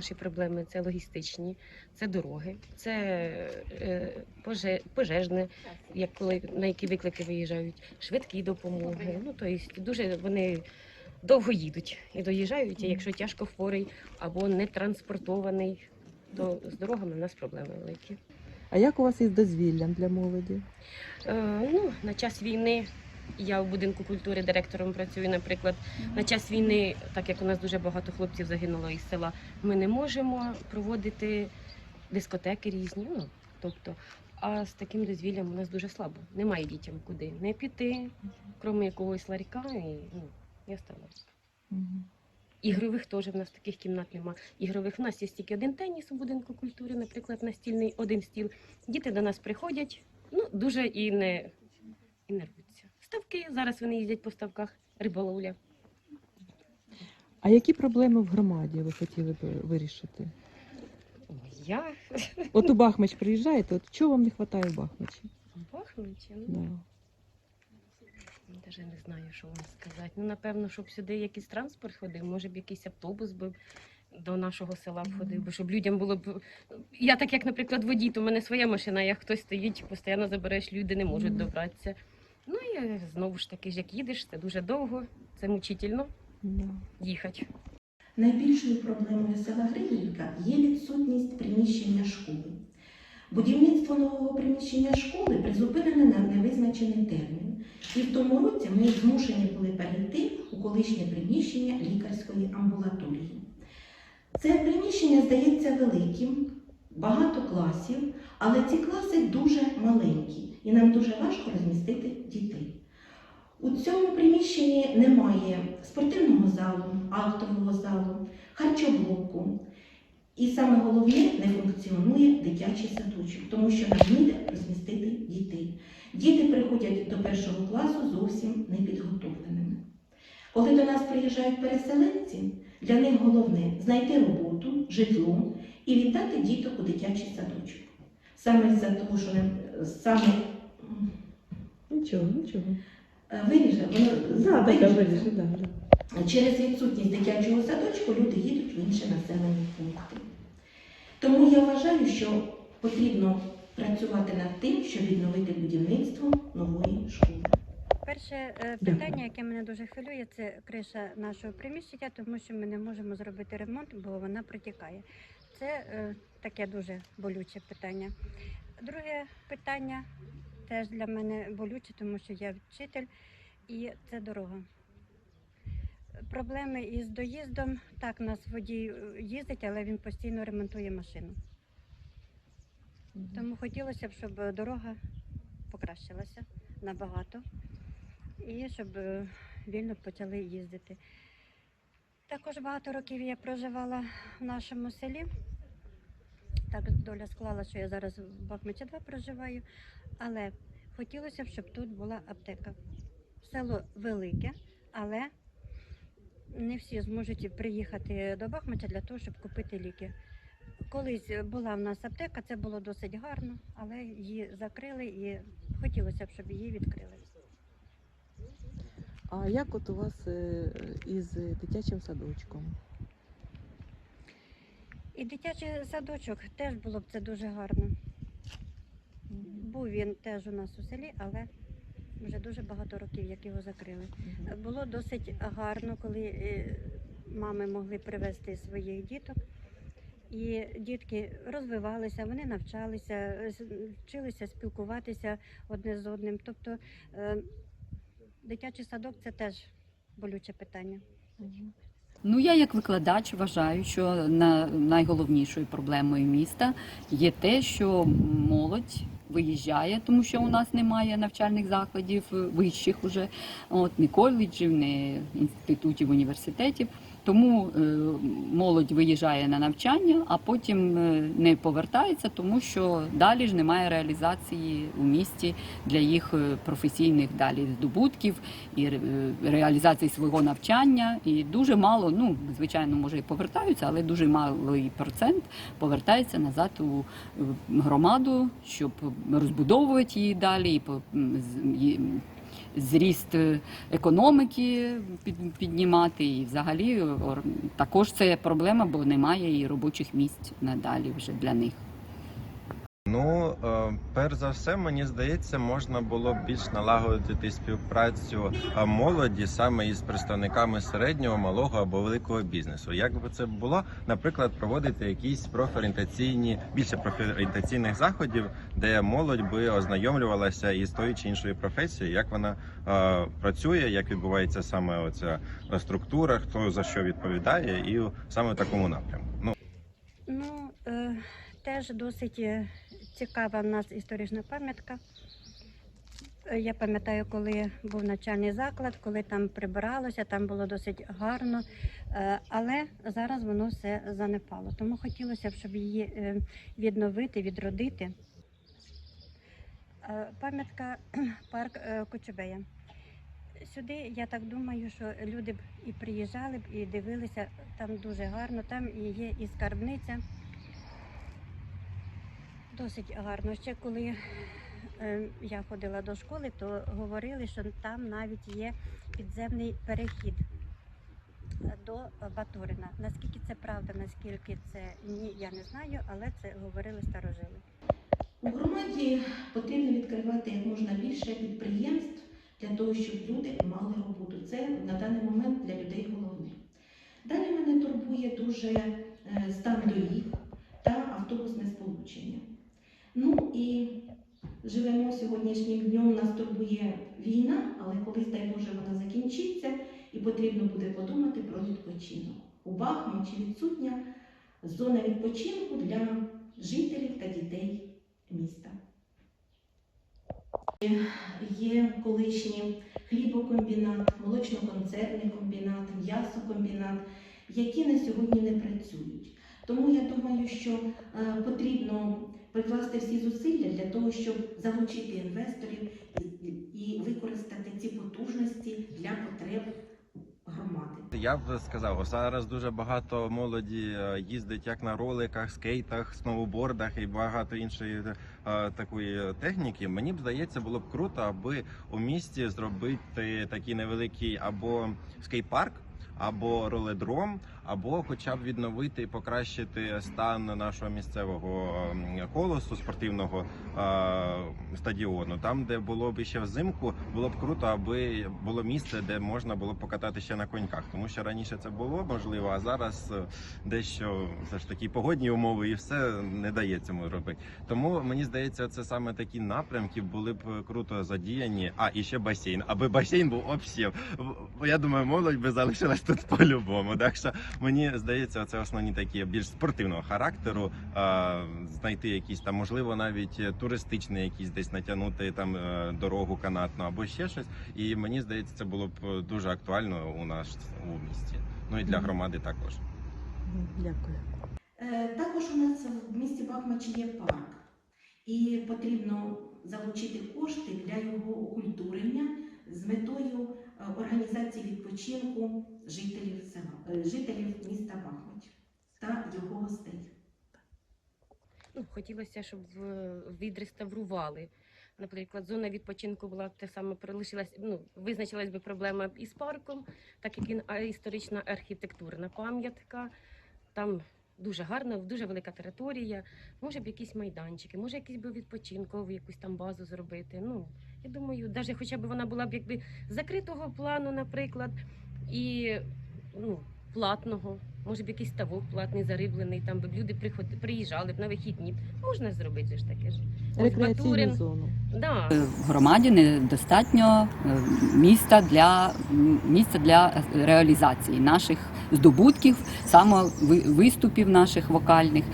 наші проблеми це логістичні, це дороги, це е, пожежне, як коли на які виклики виїжджають, швидкі допомоги. Ну тобто дуже вони довго їдуть і доїжджають. І якщо тяжко хворий або не транспортований, то з дорогами в нас проблеми великі. А як у вас із дозвіллям для молоді? Е, ну, на час війни я в будинку культури директором працюю, наприклад. На час війни, так як у нас дуже багато хлопців загинуло із села, ми не можемо проводити дискотеки різні. Ну, тобто, а з таким дозвіллям у нас дуже слабо. Немає дітям куди не піти, крім якогось ларька, і ну, я стала. Ігрових теж в нас таких кімнат нема. Ігрових в нас є тільки один теніс у будинку культури, наприклад, настільний один стіл. Діти до нас приходять, ну дуже і не, і не. Ставки зараз вони їздять по ставках, риболовля. А які проблеми в громаді ви хотіли б вирішити? Я От у Бахмач приїжджаєте, от чого вам не вистачає в Бахмачі? в Бахмуті, ну Да. навіть не знаю, що вам сказати. Ну, напевно, щоб сюди якийсь транспорт ходив, може б якийсь автобус би до нашого села б ходив, бо щоб людям було б. Я так як, наприклад, водій, то в мене своя машина, як хтось стоїть, постійно забереш, люди не можуть добратися. Ну і знову ж таки, як їдеш, це дуже довго, це мучительно їхати. Найбільшою проблемою села Григівка є відсутність приміщення школи. Будівництво нового приміщення школи призупинене на невизначений термін, і в тому році ми змушені були перейти у колишнє приміщення лікарської амбулаторії. Це приміщення здається великим, багато класів, але ці класи дуже маленькі, і нам дуже важко розмістити дітей. У цьому приміщенні немає спортивного залу, актового залу, харчоблоку. І саме головне не функціонує дитячий садочок, тому що нам ніде розмістити дітей. Діти приходять до першого класу зовсім непідготовленими. Коли до нас приїжджають переселенці, для них головне знайти роботу, житло і віддати діток у дитячий садочок. Саме за того, що не саме Нічого, нічого. е, виріже, Да, так, да, да. Через відсутність дитячого садочку люди їдуть в інші населені пункти. Тому я вважаю, що потрібно працювати над тим, щоб відновити будівництво нової школи. Перше е, питання, яке мене дуже хвилює, це криша нашого приміщення, тому що ми не можемо зробити ремонт, бо вона протікає. Це е, таке дуже болюче питання. Друге питання теж для мене болюче, тому що я вчитель і це дорога. Проблеми із доїздом. Так, нас водій е, їздить, але він постійно ремонтує машину. Тому хотілося б, щоб дорога покращилася набагато і щоб е, вільно почали їздити. Також багато років я проживала в нашому селі. Так доля склала, що я зараз в Бахмачі 2 проживаю, але хотілося б, щоб тут була аптека. Село велике, але не всі зможуть приїхати до Бахмача для того, щоб купити ліки. Колись була в нас аптека, це було досить гарно, але її закрили і хотілося б, щоб її відкрили. А як от у вас е, із дитячим садочком? І дитячий садочок теж було б це дуже гарно. Був він теж у нас у селі, але вже дуже багато років, як його закрили. Було досить гарно, коли е, мами могли привезти своїх діток. І дітки розвивалися, вони навчалися, вчилися спілкуватися одне з одним. Тобто е, дитячий садок це теж болюче питання. Ну, я як викладач вважаю, що на найголовнішою проблемою міста є те, що молодь виїжджає, тому що у нас немає навчальних закладів е, вищих уже, от не коледжів, не інститутів, університетів. Тому е, молодь виїжджає на навчання, а потім е, не повертається, тому що далі ж немає реалізації у місті для їх е, професійних далі здобутків і реалізації свого навчання. І дуже мало, ну звичайно, може і повертаються, але дуже малий процент повертається назад у громаду, щоб розбудовувати її далі і- зріст е, економіки під- піднімати. І взагалі також це проблема, бо немає і робочих місць надалі вже для них. Ну, е, перш за все, мені здається, можна було б більш налагодити співпрацю е, молоді саме із представниками середнього, малого або великого бізнесу. Як би це було, наприклад, проводити якісь профорієнтаційні, більше профорієнтаційних заходів, де молодь би ознайомлювалася із тою чи іншою професією, як вона е, працює, як відбувається саме оця структура, хто за що відповідає, і саме в такому напрямку. Ну Ну, е, теж досить е, цікава в нас історична пам'ятка. Я пам'ятаю, коли був навчальний заклад, коли там прибиралося, там було досить гарно, Е, але зараз воно все занепало. Тому хотілося б, щоб її е, відновити, відродити. Е, Пам'ятка парк Кочубея. Сюди, я так думаю, що люди б і приїжджали б, і дивилися, там дуже гарно, там і є і скарбниця. Досить гарно. Ще коли е, я ходила до школи, то говорили, що там навіть є підземний перехід до Батурина. Наскільки це правда, наскільки це ні, я не знаю, але це говорили старожили. У громаді потрібно відкривати як можна більше підприємств для того, щоб люди мали роботу. Це на даний момент для людей головне. Далі мене турбує дуже е, стан доріг та автобусне сполучення. Ну і живемо сьогоднішнім днем, нас турбує війна, але колись, дай Боже, вона закінчиться і потрібно буде подумати про відпочинок. У Бахмуті відсутня зона відпочинку для жителів та дітей міста. Є колишній хлібокомбінат, молочно-концерний комбінат, м'ясокомбінат, які на сьогодні не працюють. Тому я думаю, що е, потрібно прикласти всі зусилля для того, щоб залучити інвесторів і, використати ці потужності для потреб громади. Я б сказав, зараз дуже багато молоді е, їздить як на роликах, скейтах, сноубордах і багато іншої е, такої техніки. Мені б здається, було б круто, аби у місті зробити такий невеликий або скейт-парк. Або роледром, або хоча б відновити і покращити стан нашого місцевого колосу спортивного е, стадіону. Там, де було б ще взимку, було б круто, аби було місце, де можна було б покатати ще на коньках. Тому що раніше це було можливо, а зараз е, дещо все ж таки погодні умови і все не дає цьому робити. Тому мені здається, це саме такі напрямки були б круто задіяні. А і ще басейн, аби басейн був обсів. Я думаю, молодь би залишилась тут по-любому. Так що мені здається, це основні такі більш спортивного характеру. е, Знайти якісь там, можливо, навіть туристичний якийсь десь натягнути там е, дорогу канатну або ще щось. І мені здається, це було б дуже актуально у нас у місті. Ну і для громади також. Дякую. Е, Також у нас в місті Бахмачі є парк, і потрібно залучити кошти для його окультурення з метою е, організації відпочинку жителів села, е, жителів міста Бахмач та його гостей. Ну, хотілося, щоб відреставрували. Наприклад, зона відпочинку була те саме прилишилась, ну, визначилась би проблема із парком, так як він історична архітектурна пам'ятка. Там дуже гарна, дуже велика територія. Може б якісь майданчики, може якийсь би відпочинковий, якусь там базу зробити. Ну, я думаю, навіть хоча б вона була б якби закритого плану, наприклад, і ну, платного. Може б якийсь ставок платний, зариблений, там би люди приходили, приїжджали б на вихідні. Можна зробити ж таке ж. Рекреаційну Батурин. зону. Да. В громаді недостатньо е, міста для місця для реалізації наших здобутків, саме виступів наших вокальних,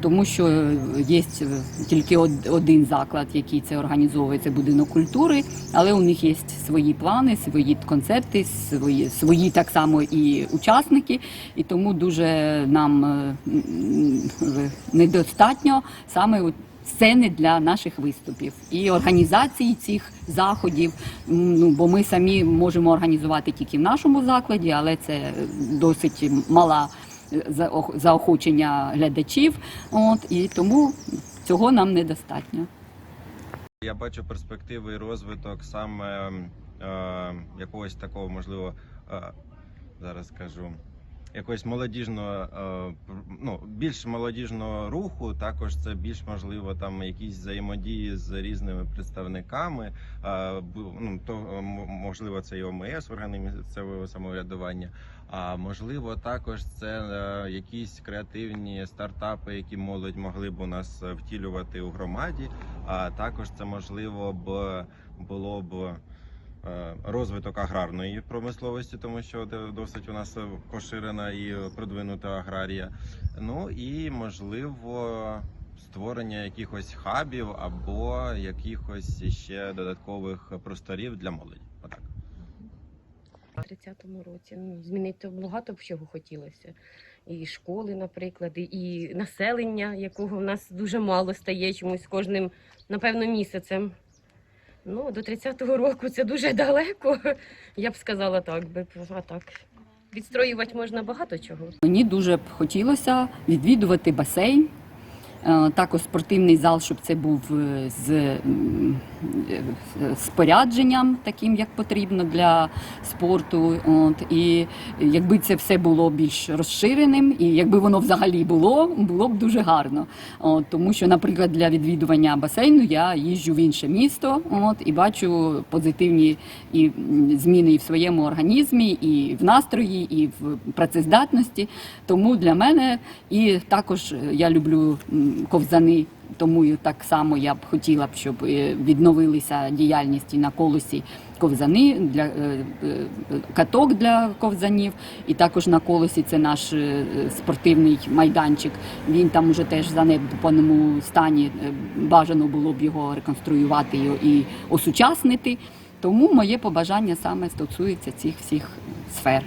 тому що є тільки один заклад, який це організовує, це будинок культури, але у них є свої плани, свої концепти, свої, свої так само і учасники, і тому дуже нам е, недостатньо саме сцени для наших виступів і організації цих заходів. Ну бо ми самі можемо організувати тільки в нашому закладі, але це досить мала е, заохочення глядачів. От і тому цього нам недостатньо. Я бачу перспективи і розвиток саме е, якогось такого, можливо, е, зараз скажу, якогось молодіжного, е, ну, більш молодіжного руху. Також це більш можливо там якісь взаємодії з різними представниками. Е, ну, то е, можливо це і ОМС, органи місцевого самоврядування. А можливо, також це якісь креативні стартапи, які молодь могли б у нас втілювати у громаді. А також це можливо б було б розвиток аграрної промисловості, тому що досить у нас е, поширена і продвинута аграрія. Ну і можливо створення якихось хабів або якихось ще додаткових просторів для молоді. Отак. У 30-му році ну, змінити багато б чого хотілося. І школи, наприклад, і населення, якого в нас дуже мало стає чомусь кожним, напевно, місяцем. Ну, до 30-го року це дуже далеко. Я б сказала так би. А так. Відстроювати можна багато чого. Мені дуже б хотілося відвідувати басейн. Е, Також спортивний зал, щоб це був е, з спорядженням, таким як потрібно для спорту. От і якби це все було більш розширеним, і якби воно взагалі було, було б дуже гарно. От, тому що, наприклад, для відвідування басейну я їжджу в інше місто, от і бачу позитивні і зміни і в своєму організмі, і в настрої, і в працездатності. Тому для мене і також я люблю ковзани. Тому так само я б хотіла б, щоб е, відновилися діяльність і на колосі ковзани для е, е, каток для ковзанів, і також на колосі це наш спортивний майданчик. Він там уже теж в занедбаному стані. Бажано було б його реконструювати і осучаснити. Тому моє побажання саме стосується цих всіх сфер.